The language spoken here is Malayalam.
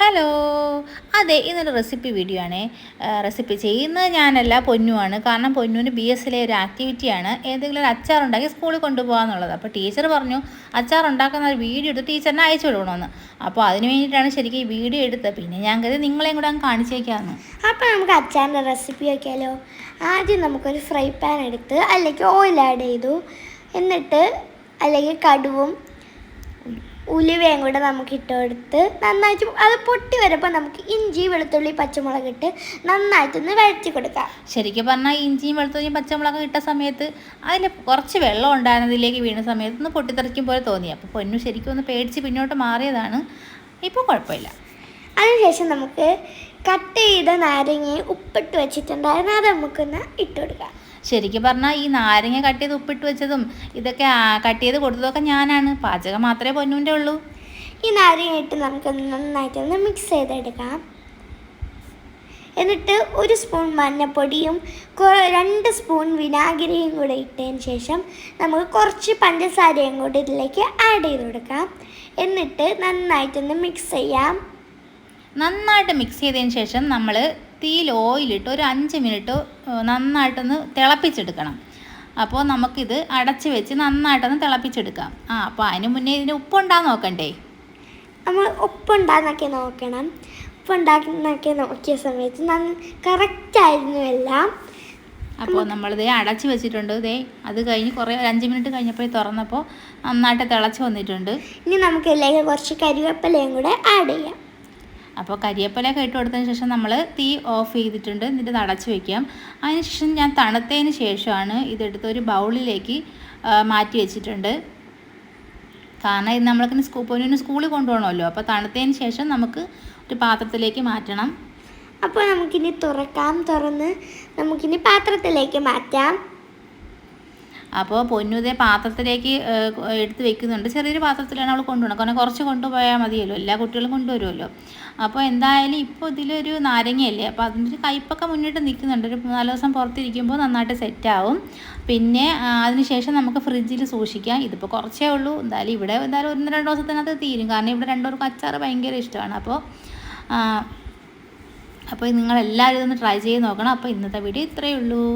ഹലോ. അതെ ഇന്നൊരു റെസിപ്പി വീഡിയോ ആണ്. റെസിപ്പി ചെയ്യുന്നത് ഞാനല്ല പൊന്നുവാണ് കാരണം പൊന്നുവിന് ബി എസിലെ ഒരു ആക്ടിവിറ്റിയാണ് ഏതെങ്കിലും ഒരു അച്ചാർ ഉണ്ടാക്കി സ്കൂളിൽ കൊണ്ടുപോകാന്നുള്ളത്. അപ്പോൾ ടീച്ചർ പറഞ്ഞു അച്ചാർ ഉണ്ടാക്കുന്ന ഒരു വീഡിയോ എടുത്ത് ടീച്ചറിനെ അയച്ചു വിടണമെന്ന്. അപ്പോൾ അതിന് വേണ്ടിയിട്ടാണ് ശരിക്കും ഈ വീഡിയോ എടുത്തത്. പിന്നെ ഞാൻ കരുതി നിങ്ങളെയും കൂടെ കാണിച്ചേക്കാന്ന്. അപ്പോൾ നമുക്ക് അച്ചാറിന്റെ റെസിപ്പി നോക്കിയാലോ ആദ്യം നമുക്കൊരു ഫ്രൈ പാൻ എടുത്ത് അല്ലെങ്കിൽ ഓയിൽ ആഡ് ചെയ്തു. എന്നിട്ട് അല്ലെങ്കിൽ കടുവും ഉലുവയും കൂടെ നമുക്ക് ഇട്ട് കൊടുത്ത് നന്നായിട്ട് അത് പൊട്ടി വരുമ്പോൾ നമുക്ക് ഇഞ്ചി വെളുത്തുള്ളി പച്ചമുളക് ഇട്ട് നന്നായിട്ടൊന്ന് വഴറ്റി കൊടുക്കാം. ശരിക്കും പറഞ്ഞാൽ ഇഞ്ചിയും വെളുത്തുള്ളിയും പച്ചമുളകും ഇട്ട സമയത്ത് അതിൽ കുറച്ച് വെള്ളം ഉണ്ടായിരുന്നതിലേക്ക് വീണ സമയത്ത് ഒന്ന് പൊട്ടിത്തെറിക്കും പോലെ തോന്നി. അപ്പോൾ പൊന്നു ശരിക്കും ഒന്ന് പേടിച്ച് പിന്നോട്ട് മാറിയതാണ്. ഇപ്പോൾ കുഴപ്പമില്ല. അതിനുശേഷം നമുക്ക് കട്ട് ചെയ്ത നാരങ്ങയും ഉപ്പിട്ട് വെച്ചിട്ടുണ്ടായിരുന്നു അത് നമുക്കൊന്ന് ഇട്ട് കൊടുക്കാം ശരിക്കും പറഞ്ഞാൽ ഈ നാരങ്ങ കട്ട് ചെയ്ത് ഉപ്പിട്ട് വെച്ചതും ഇതൊക്കെ കട്ട് ചെയ്ത് കൊടുത്തതൊക്കെ ഞാനാണ്. പാചകം മാത്രമേ പൊന്നുവിന്റെ ഉള്ളൂ. ഈ നാരങ്ങ ഇട്ട് നമുക്ക് നന്നായിട്ടൊന്ന് മിക്സ് ചെയ്തെടുക്കാം. എന്നിട്ട് ഒരു സ്പൂൺ മഞ്ഞപ്പൊടിയും രണ്ട് സ്പൂൺ വിനാഗിരിയും കൂടെ ഇട്ടതിന് ശേഷം നമുക്ക് കുറച്ച് പഞ്ചസാരയും കൂടി ഇതിലേക്ക് ആഡ് ചെയ്ത് കൊടുക്കാം. എന്നിട്ട് നന്നായിട്ടൊന്ന് മിക്സ് ചെയ്യാം. നന്നായിട്ട് മിക്സ് ചെയ്തതിന് ശേഷം നമ്മൾ തീയിൽ ഓയിലിട്ട് ഒരു അഞ്ച് മിനിറ്റ് നന്നായിട്ടൊന്ന് തിളപ്പിച്ചെടുക്കണം. അപ്പോൾ നമുക്കിത് അടച്ച് വെച്ച് നന്നായിട്ടൊന്ന് തിളപ്പിച്ചെടുക്കാം. ആ അപ്പോൾ അതിന് മുന്നേ ഇതിന് ഉപ്പുണ്ടാന്ന് നോക്കണ്ടേ? നമ്മൾ ഉപ്പുണ്ടാന്നൊക്കെ നോക്കണം. ഉപ്പുണ്ടാക്കുന്നൊക്കെ നോക്കിയ സമയത്ത് നന്ന കറക്റ്റായിരുന്നു എല്ലാം. അപ്പോൾ നമ്മളിത് അടച്ച് വെച്ചിട്ടുണ്ട്. ഇതേ അത് കഴിഞ്ഞ് കുറേ ഒരു അഞ്ച് മിനിറ്റ് കഴിഞ്ഞപ്പോൾ തുറന്നപ്പോൾ നന്നായിട്ട് തിളച്ച് വന്നിട്ടുണ്ട്. ഇനി നമുക്ക് ഇതിലേക്ക് കുറച്ച് കരിവേപ്പിലയും കൂടെ ആഡ് ചെയ്യാം. അപ്പോൾ കരിയപ്പലയൊക്കെ ഇട്ട് കൊടുത്തതിന് ശേഷം നമ്മൾ തീ ഓഫ് ചെയ്തിട്ടുണ്ട്. എന്നിട്ട് അടച്ചു വയ്ക്കാം അതിനുശേഷം ഞാൻ തണുത്തതിന് ശേഷമാണ് ഇതെടുത്ത് ഒരു ബൗളിലേക്ക് മാറ്റി വെച്ചിട്ടുണ്ട്. കാരണം ഇത് നമ്മൾക്ക് സ്കൂ പൊന്നിന് സ്കൂളിൽ കൊണ്ടുപോകണമല്ലോ. അപ്പോൾ തണുത്തതിന് ശേഷം നമുക്ക് ഒരു പാത്രത്തിലേക്ക് മാറ്റണം. അപ്പോൾ നമുക്കിനി തുറക്കാം. തുറന്ന് നമുക്കിനി പാത്രത്തിലേക്ക് മാറ്റാം. അപ്പോൾ പൊന്നുതേ പാത്രത്തിലേക്ക് എടുത്ത് വെക്കുന്നുണ്ട്. ചെറിയൊരു പാത്രത്തിലാണ് അവൾ കൊണ്ടുപോകണം കാരണം കുറച്ച് കൊണ്ടുപോയാൽ മതിയല്ലോ. എല്ലാ കുട്ടികളും കൊണ്ടുവരുമല്ലോ. അപ്പോൾ എന്തായാലും ഇപ്പോൾ ഇതിലൊരു നാരങ്ങയല്ലേ? അപ്പോൾ അതിന്റെ ഒരു കയ്പ്പൊക്കെ മുന്നിട്ട് നിൽക്കുന്നുണ്ട്. ഒരു നാല് ദിവസം പുറത്തിരിക്കുമ്പോൾ നന്നായിട്ട് സെറ്റാവും പിന്നെ അതിനുശേഷം നമുക്ക് ഫ്രിഡ്ജിൽ സൂക്ഷിക്കാം. ഇതിപ്പോൾ കുറച്ചേ ഉള്ളൂ. എന്തായാലും ഇവിടെ എന്തായാലും ഒന്ന് രണ്ട് ദിവസത്തിനകത്ത് തീരും. കാരണം ഇവിടെ രണ്ടുപേർക്കും അച്ചാർ ഭയങ്കര ഇഷ്ടമാണ്. അപ്പോൾ അപ്പോൾ നിങ്ങളെല്ലാവരും ഇതൊന്ന് ട്രൈ ചെയ്ത് നോക്കണം. അപ്പോൾ ഇന്നത്തെ വീഡിയോ ഇത്രയേ ഉള്ളൂ.